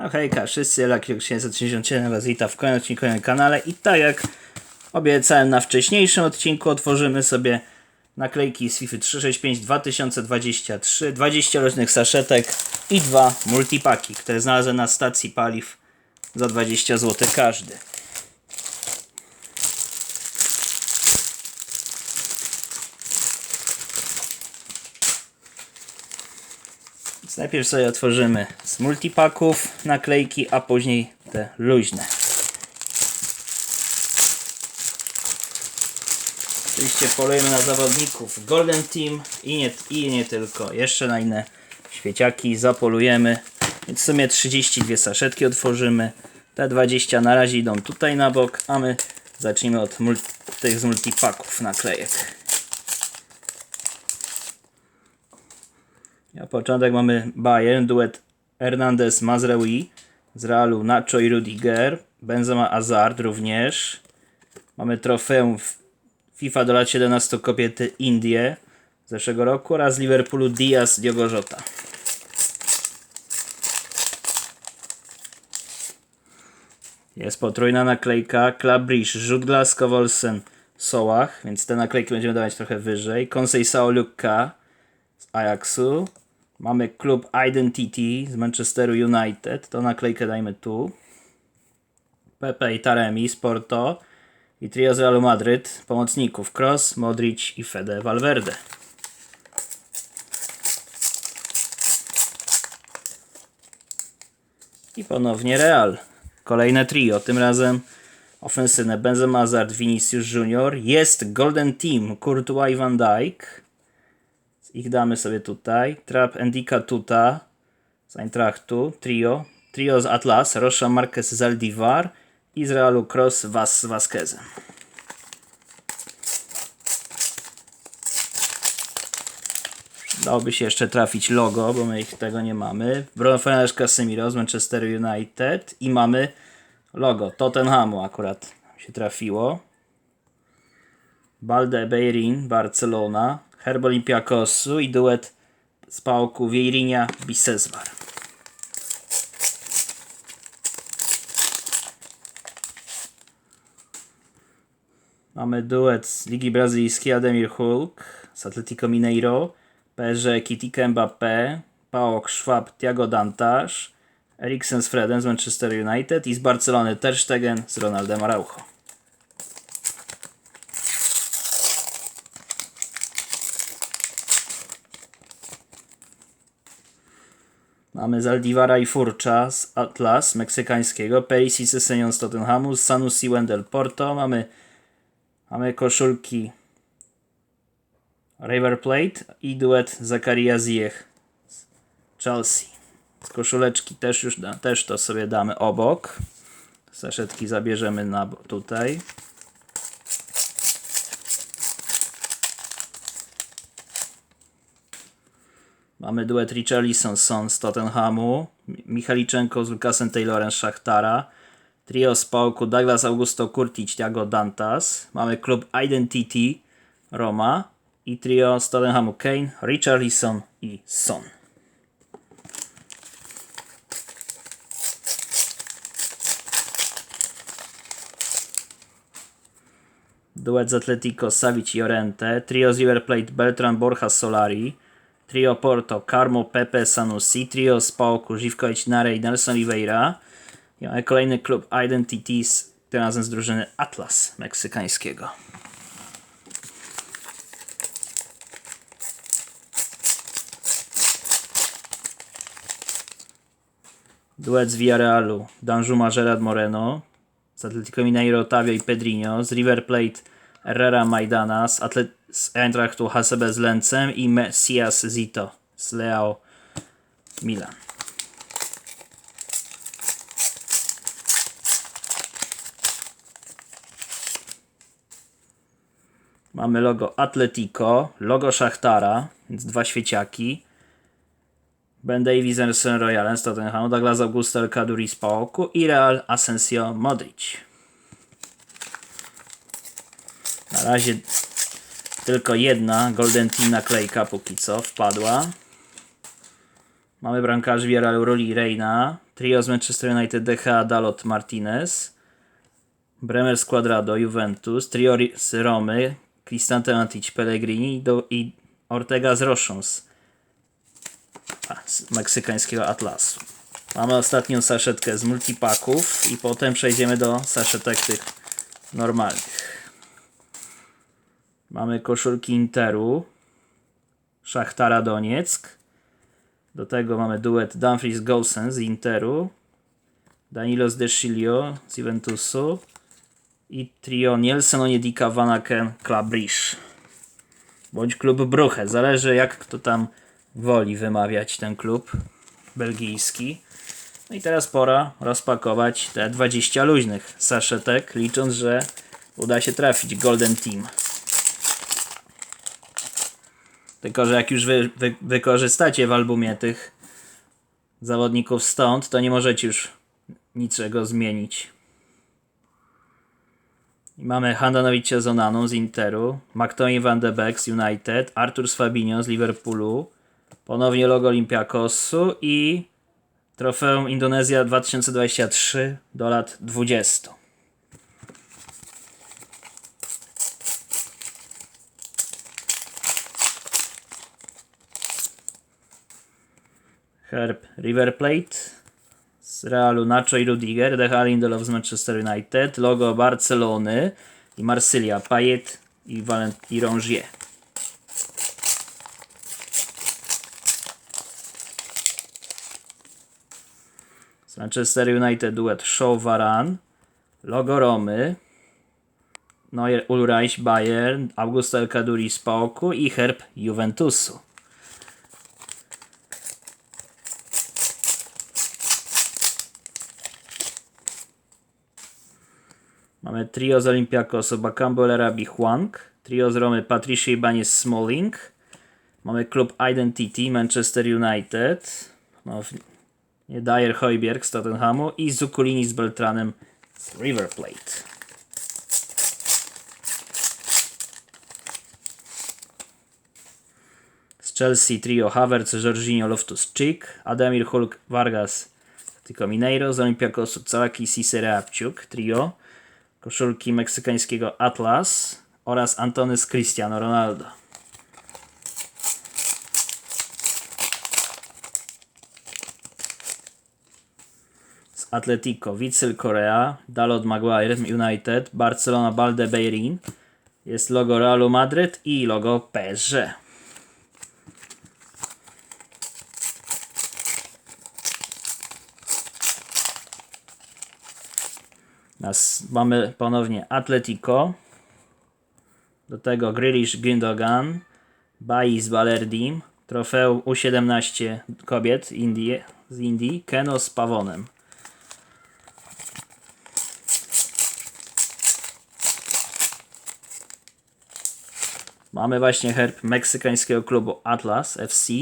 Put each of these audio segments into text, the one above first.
No hejka, wszyscy, Laki 737 was wita w kolejnym odcinku na kanale i tak jak obiecałem na wcześniejszym odcinku, otworzymy sobie naklejki z FIFA 365 2023, 20 różnych saszetek i dwa multipaki, które znalazłem na stacji paliw za 20 zł każdy. Najpierw sobie otworzymy z multipaków naklejki, a później te luźne. Oczywiście polujemy na zawodników Golden Team i nie, i nie tylko. Jeszcze na inne świeciaki zapolujemy. Więc w sumie 32 saszetki otworzymy. Te 20 na razie idą tutaj na bok, a my zacznijmy od tych z multipaków naklejek. Na początek mamy Bayern, duet Hernandez Mazraoui z Realu Nacho i Rudiger, Benzema Hazard również. Mamy trofeum FIFA do lat 17 kobiety Indie z zeszłego roku oraz Liverpoolu Diaz Diogo Jota. Jest potrójna naklejka Club Bridge, Rzut Glasgow Olsen Sołach, więc te naklejki będziemy dawać trochę wyżej. Conceição Luka z Ajaxu. Mamy klub Identity z Manchesteru United. To naklejkę dajmy tu. Pepe i Taremi z Porto. I trio z Realu Madryt. Pomocników Cross, Modric i Fede Valverde. I ponownie Real. Kolejne trio. Tym razem ofensywne Benzema, Hazard, Vinicius Junior. Jest Golden Team, Courtois i Van Dijk. Ich damy sobie tutaj. Trap Endika Tuta z Eintrachtu. Trio. Trio z Atlas. Rocha Marquez z Aldivar. I z Realu Cross Vas z Vasquezem. Dałoby się jeszcze trafić logo, bo my ich tego nie mamy. Bruno Fernandes Casemiro z Manchester United. I mamy logo Tottenhamu akurat się trafiło. Balde Beirin, Barcelona, Herb Olympiakosu i duet z pałku Vieirinha Biseswar. Mamy duet z Ligi Brazylijskiej Ademir Hulk z Atletico Mineiro, PSG Kitike Mbappé, Paok Schwab Thiago Dantas, Eriksen z Fredem z Manchester United i z Barcelony Ter Stegen z Ronaldem Araujo. Mamy Zaldivara i Furcza z Atlas meksykańskiego, Perisic z Senion z Tottenhamu, z Sanusi Wendel Porto, mamy, mamy koszulki River Plate i duet Zakaria Ziyech z Chelsea. Z koszuleczki też już da, też to sobie damy obok. Saszetki zabierzemy na tutaj. Mamy duet Richarlison Son z Tottenhamu, Mi- Michaliczenko z Lukasem Taylorem Szachtara, trio z pałku Douglas Augusto Kurtic, Thiago Dantas, mamy klub Identity Roma i trio z Tottenhamu Kane, Richarlison i Son. Duet z Atletico Savic i Orente, trio z River Plate Beltran Borja Solari, trio Porto Carmo Pepe Sanusi, trio z Pałku Żivkovic Nare i Nelson Oliveira. I mamy kolejny klub Identities, tym razem z drużyny Atlas meksykańskiego. Duet z Villarrealu Danjuma Gerard Moreno, z Atletico Mineiro Otavio i Pedrinho, z River Plate Herrera Maidana, z, Atlet- z Eintrachtu HSB z Lencem i Messias Zito z Leao Milan. Mamy logo Atletico, logo Szachtara, więc dwa świeciaki. Ben Davies Emerson Royalen z Tottenhamu, Douglas Augusto El Kaduri z Paoku i Real Asensio Modric. Na razie tylko jedna Golden Team naklejka póki co wpadła. Mamy bramkarzy Villarreal Roli Reina, trio z Manchester United DH, Dalot, Martinez, Bremer z Quadrado, Juventus, trio Ri- z Romy, Cristante Matic, Pellegrini i, Ortega z a, z meksykańskiego Atlasu. Mamy ostatnią saszetkę z multipaków i potem przejdziemy do saszetek tych normalnych. Mamy koszulki Interu, Szachtara Donieck. Do tego mamy duet Dumfries Golsen z Interu, Danilos De Chilio z Juventusu i trio Nielsen Onyedika Vanaken Brugge. Bądź klub Bruche, zależy jak kto tam woli wymawiać ten klub belgijski. No i teraz pora rozpakować te 20 luźnych saszetek, licząc, że uda się trafić Golden Team. Tylko, że jak już wy, wy, wykorzystacie w albumie tych zawodników stąd, to nie możecie już niczego zmienić. I mamy Handanovicia Zonaną z Interu, McTominay Van de Beek z United, Artur Fabinho z Liverpoolu, ponownie logo Olympiakosu i trofeum Indonezja 2023 do lat 20. Herb River Plate z Realu Nacho i Rudiger, DH Lindelof z Manchester United, logo Barcelony i Marsylia, Payet i, Valent i Rongier. Z Manchester United duet Shaw Varan, logo Romy, Neuer Ulreich Bayern, Augusto El Kaduri z Pauku i herb Juventusu. Mamy trio z Olympiakos Bakambo Lerabi Huang, trio z Romy Patricia Ibanez Smalling, mamy klub Identity Manchester United, no, Dyer Hojbjerg z Tottenhamu i Zuculini z Beltranem z River Plate. Z Chelsea trio Havertz, Jorginho, Loftus-Cheek, Ademir Hulk, Vargas, tylko Mineiro, z Olympiakosu Calaki, Cisse, Reapciuk, trio, koszulki meksykańskiego Atlas oraz Antonys Cristiano Ronaldo. Z Atletico Witsel Korea, Dalot Maguire United, Barcelona Balde Beirin, jest logo Realu Madryt i logo PSG. Nas, mamy ponownie Atletico. Do tego Grealish Gündogan, Bais Balerdim, trofeum U17 kobiet Indii, z Indii, Keno z Pawonem. Mamy właśnie herb meksykańskiego klubu Atlas FC.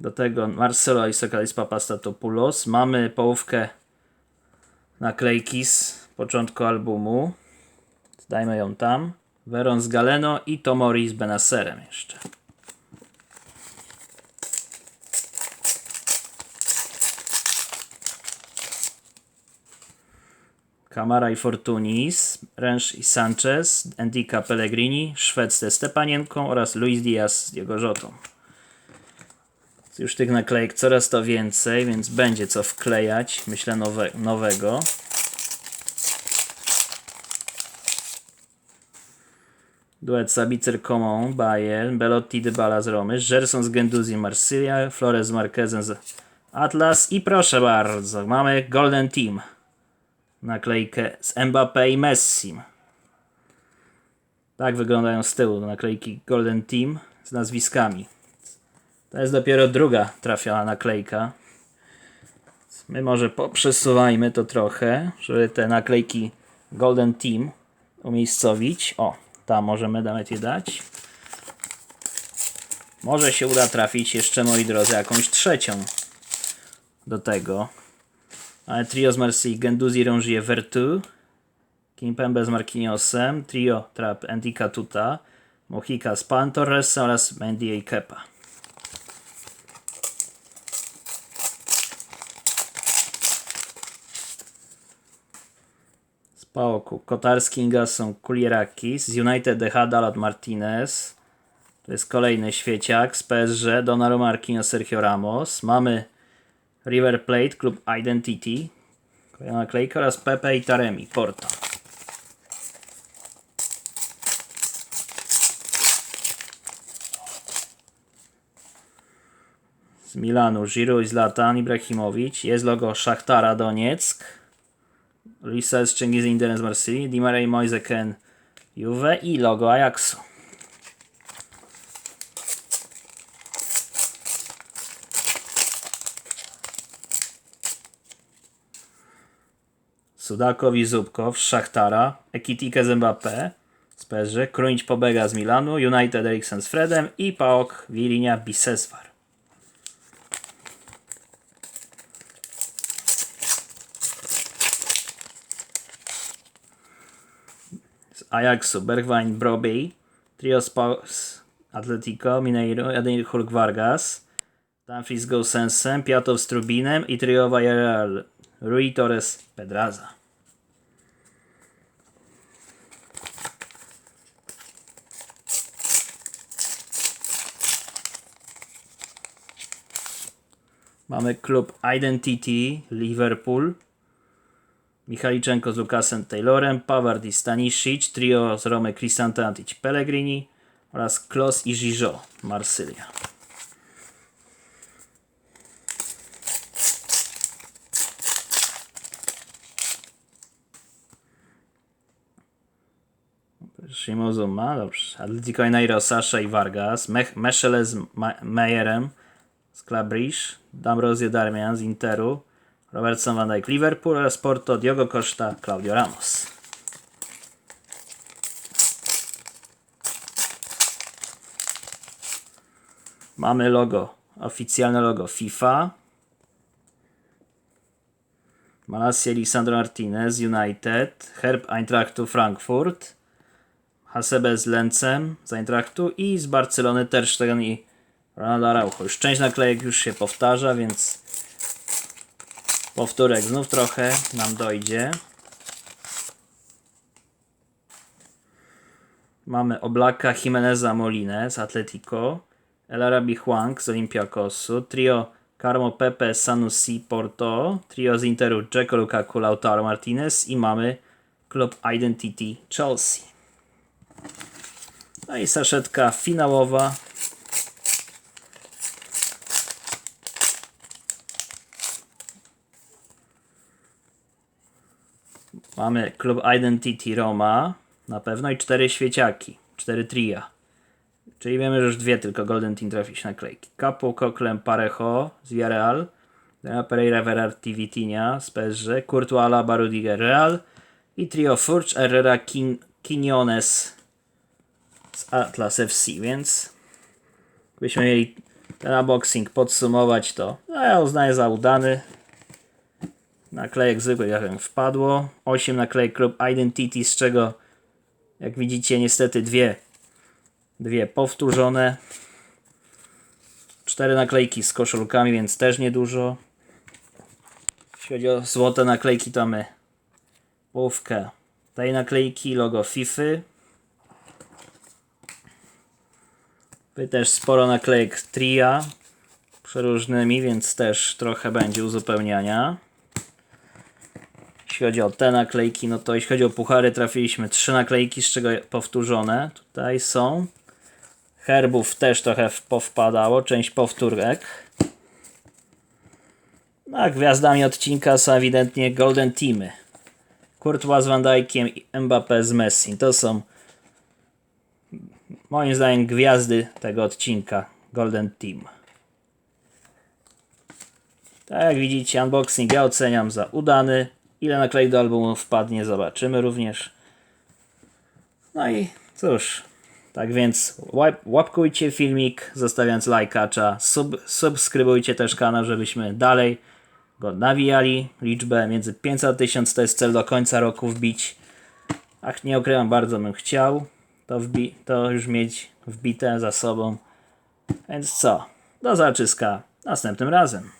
Do tego Marcelo i Sokalis Papastatopoulos. Mamy połówkę naklejki z początku albumu. Dajmy ją tam. Veron z Galeno i Tomori z Benaserem jeszcze. Kamara i Fortunis, Rensch i Sanchez, Endika Pellegrini, Szwed ze Stepanienką oraz Luis Diaz z jego żotą. Już tych naklejek coraz to więcej, więc będzie co wklejać, myślę nowe, nowego. Duet Sabicer Coman, Bayern, Belotti Dybala z Romy, Gerson z Genduzi Marsylia, Flores z Marquezem z Atlas i proszę bardzo, mamy Golden Team. Naklejkę z Mbappé i Messim. Tak wyglądają z tyłu naklejki Golden Team z nazwiskami. To jest dopiero druga trafiona naklejka. My może poprzesuwajmy to trochę, żeby te naklejki Golden Team umiejscowić. O, tam możemy nawet je dać. Może się uda trafić jeszcze, moi drodzy, jakąś trzecią do tego. Ale trio z Marseille, Genduzi, Rongier, Vertu, Kimpembe z Marquinhosem, trio Trap, Endika Tuta, Mojica z Pan Torresem oraz Mendy i Kepa. Paoku. Kotarski, Ingasson, Kulierakis. Z United DH Dalat Martinez. To jest kolejny świeciak z PSG. Donnarumma Marquinhos, Sergio Ramos. Mamy River Plate, klub Identity. Kolejna naklejka oraz Pepe i Taremi, Porto. Z Milanu Giroud Zlatan Ibrahimowicz. Jest logo Szachtara Donieck. Z Cengiz Indian z Marsylii. Di Maria Moise Ken Juve i logo Ajaxu. Sudakow i Zubkow Szachtara, Ekitike z Mbappé PSG, Krunić Pobega z Milanu, United Eriksen z Fredem i Paok Wilinia Biseswar. Ajaxu Bergwijn Broby, trio z, Pa- z Atletico Mineiro, Edin Hulk Vargas, Dumfries z Gosensem, Piatow z Trubinem i trio Villarreal Rui Torres Pedraza. Mamy klub Identity Liverpool. Michaliczenko z Lukasem Taylorem, Paward i Stanisic, trio z Romy Cristante Antic Pellegrini oraz Klos i Gijo Marsylia. Shimo Zuma, dobrze. Atletico Mineiro, Sasha i Vargas, Mech- Meszele z Ma- Mejerem z Clabrish, Damrozio Darmian z Interu, Robertson Van Dijk Liverpool oraz Porto Diogo Costa, Claudio Ramos. Mamy logo, oficjalne logo FIFA. Malasia Lisandro Martinez, United, Herb Eintrachtu Frankfurt, Hasebe z Lencem z Eintrachtu i z Barcelony Ter Stegen i Ronaldo Araujo. Już część naklejek już się powtarza, więc powtórek znów trochę nam dojdzie. Mamy Oblaka Jimeneza Molinę z Atletico, El Arabi Huang z Olympiakosu, trio Carmo Pepe Sanusi Porto, trio z Interu Dzeko Lukaku Lautaro Martinez i mamy klub Identity Chelsea. No i saszetka finałowa. Mamy klub Identity Roma na pewno i cztery świeciaki, cztery tria. Czyli wiemy, że już dwie tylko Golden Team trafi się naklejki. Capo, Coquelin, Parejo z Villarreal, Pereira, Verratti, Vitinha z PSG, Courtois, Alaba, Rudiger, Real i trio Furch, Herrera, Quin Quinones z Atlas FC, więc gdybyśmy mieli ten unboxing podsumować, to no ja uznaję za udany. Naklejek zwykłych jak wiem, wpadło. 8 naklejek Club Identity, z czego jak widzicie niestety dwie, dwie powtórzone. Cztery naklejki z koszulkami, więc też niedużo. Jeśli chodzi o złote naklejki, to mamy połówkę tej naklejki, logo FIFA. Wy też sporo naklejek tria przeróżnymi, więc też trochę będzie uzupełniania. Jeśli chodzi o te naklejki, no to jeśli chodzi o puchary, trafiliśmy trzy naklejki, z czego powtórzone tutaj są. Herbów też trochę powpadało, część powtórek. No a gwiazdami odcinka są ewidentnie Golden Teamy. Courtois z Van Dijkiem i Mbappé z Messi. To są moim zdaniem gwiazdy tego odcinka Golden Team. Tak jak widzicie, unboxing ja oceniam za udany. Ile naklejek do albumu wpadnie, zobaczymy również. No i cóż, tak więc łap, łapkujcie filmik, zostawiając lajkacza, sub, subskrybujcie też kanał, żebyśmy dalej go nawijali. Liczbę między 500 a 1000 to jest cel do końca roku wbić. Ach, nie ukrywam, bardzo bym chciał to, wbi- to już mieć wbite za sobą. Więc co? Do zaczyska następnym razem.